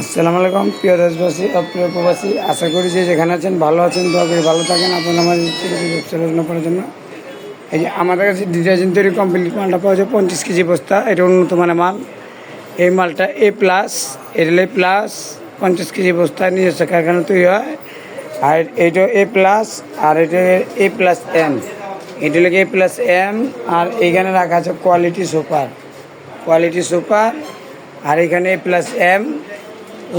আসসালামু আলাইকুম, প্রিয় দেশবাসী প্রিয় প্রবাসী। আশা করি যে যেখানে আছেন, ভালো আছেন, দোয়া করি ভালো থাকেন আপনার আমাদের করার জন্য। এই যে আমাদের কাছে ডিটারজেন্ট তৈরি কমপ্লিট মালটা পাওয়া যায় পঞ্চাশ কেজি বস্তা, এটা উন্নত মানের মাল। এই মালটা এ প্লাস এটা এ প্লাস পঞ্চাশ কেজি বস্তা নিজস্ব কারখানা তৈরি হয়। আর এইটা এ প্লাস আর এটা এ প্লাস এম এটা হলো এ প্লাস এম আর এইখানে রাখা আছে কোয়ালিটি সুপার কোয়ালিটি সুপার আর এখানে এ প্লাস এম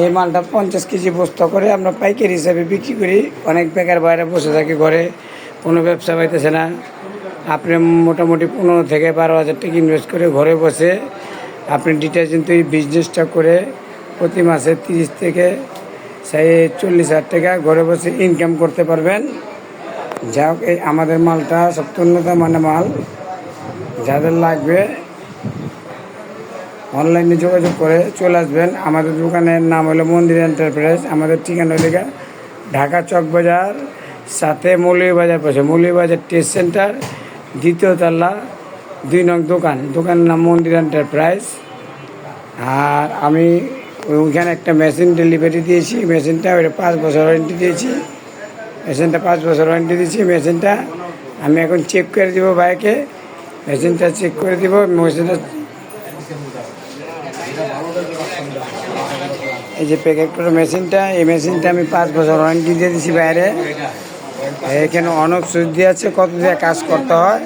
এই মালটা পঞ্চাশ কেজি বস্তা করে আমরা পাইকারি হিসাবে বিক্রি করি। অনেক বেকার বাইরে বসে থাকি ঘরে, কোনো ব্যবসা পাইতেছে না। আপনি মোটামুটি পনেরো থেকে বারো হাজার টাকা ইনভেস্ট করে ঘরে বসে আপনি ডিটারজেন্ট তৈরি বিজনেসটা করে প্রতি মাসে তিরিশ থেকে সেই চল্লিশ হাজার টাকা ঘরে বসে ইনকাম করতে পারবেন। যা হোক, এই আমাদের মালটা সবচেয়ে উন্নত মানে মাল। যাদের লাগবে অনলাইনে যোগাযোগ করে চলে আসবেন। আমাদের দোকানের নাম হলো মন্দির এন্টারপ্রাইজ। আমাদের ঠিকানা হলো ঢাকা চক বাজার, সাথে মৌলভীবাজার পাশে। মৌলভীবাজার টেস্ট সেন্টার, দ্বিতীয় তলা, দুই নং দোকান। দোকানের নাম মন্দির এন্টারপ্রাইজ। আর আমি ওইখানে একটা মেশিন ডেলিভারি দিয়েছি। মেশিনটা ওইটা পাঁচ বছর ওয়ারেন্টি দিয়েছি। মেশিনটা পাঁচ বছর ওয়ারেন্টি দিয়েছি। মেশিনটা আমি এখন চেক করে দিব বাইকে। মেশিনটা চেক করে দিব। মেশিনটা এই যে প্যাকেট মেশিনটা, এই মেশিনটা আমি পাঁচ বছর ওয়ারেন্টি দিয়ে দিছি বাইরে। এখানে অনেক সুইচ দিয়ে আছে, কত দিয়ে কাজ করতে হয়।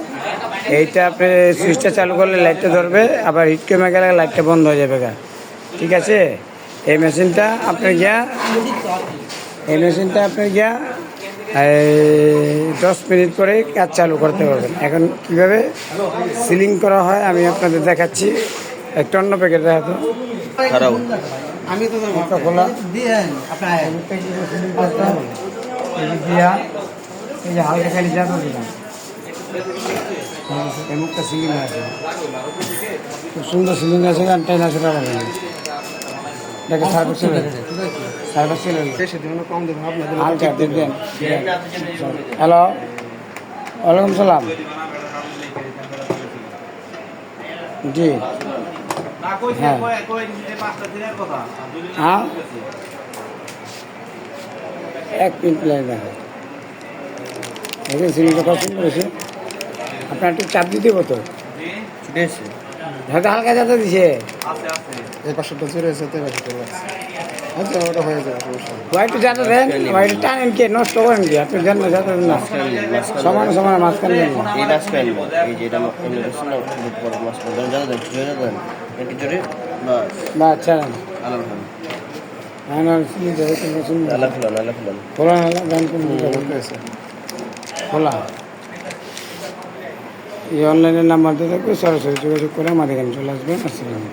এইটা আপনি সুইচটা চালু করলে লাইটটা ধরবে, আবার হিট কমে গেলে লাইটটা বন্ধ হয়ে যাবে ঠিক আছে? এই মেশিনটা আপনার গিয়া, এই মেশিনটা আপনার গিয়া দশ মিনিট পরে কাজ চালু করতে পারবেন। এখন কীভাবে সিলিং করা হয় আমি আপনাদের দেখাচ্ছি। একটা অন্য প্যাকেট দেখাতো। আমি তো খোলা যে দিয়া এই যে হালকা খালি দিলাম। এই মুখটা সিলিং আছে। খুব সুন্দর সিলিং আছে টাইন আছে টাকা দেবে দেখে সার্ভিস চলে সার্ভিস চলে কম দেবেন আপনাদের হালকা দেন। হ্যালো। ওয়ালাইকুম সালাম। জি। হ্যাঁ। হ্যাঁ। এক মিনিট লাগে দেখা। দেখেন সিলিংটা পছন্দ করেছে আপনার একটু চাপ দিতে হতো ছুটে এসছে হয়তো হালকা যাতে দিছে এই পাঁচশোটা তেরো চলে আসছে আচ্ছা ওটা হয়ে যাবে। হোয়াইট যাতে দেন হোয়াইট টানেন কে নষ্ট করেন কি আপনি জান না যাতে না সমান সমান মাঝখানে। এই আনব এই যে এটা এমনি করছে না খুব বড় মাছটা ধরেন জানা দেন জোরে দেন একটু জোরে বা আচ্ছা আলাম খান হ্যাঁ না সিলিং যাবে তোমরা শুনবে আলাম খুলান আলাম খুলান খোলা নালা গান কোন ওকে আছে খোলা এই অনলাইনের নাম্বার দিয়ে থাকবে সরাসরি যোগাযোগ করে আমাদের এখানে চলে আসবেন। আসসালাম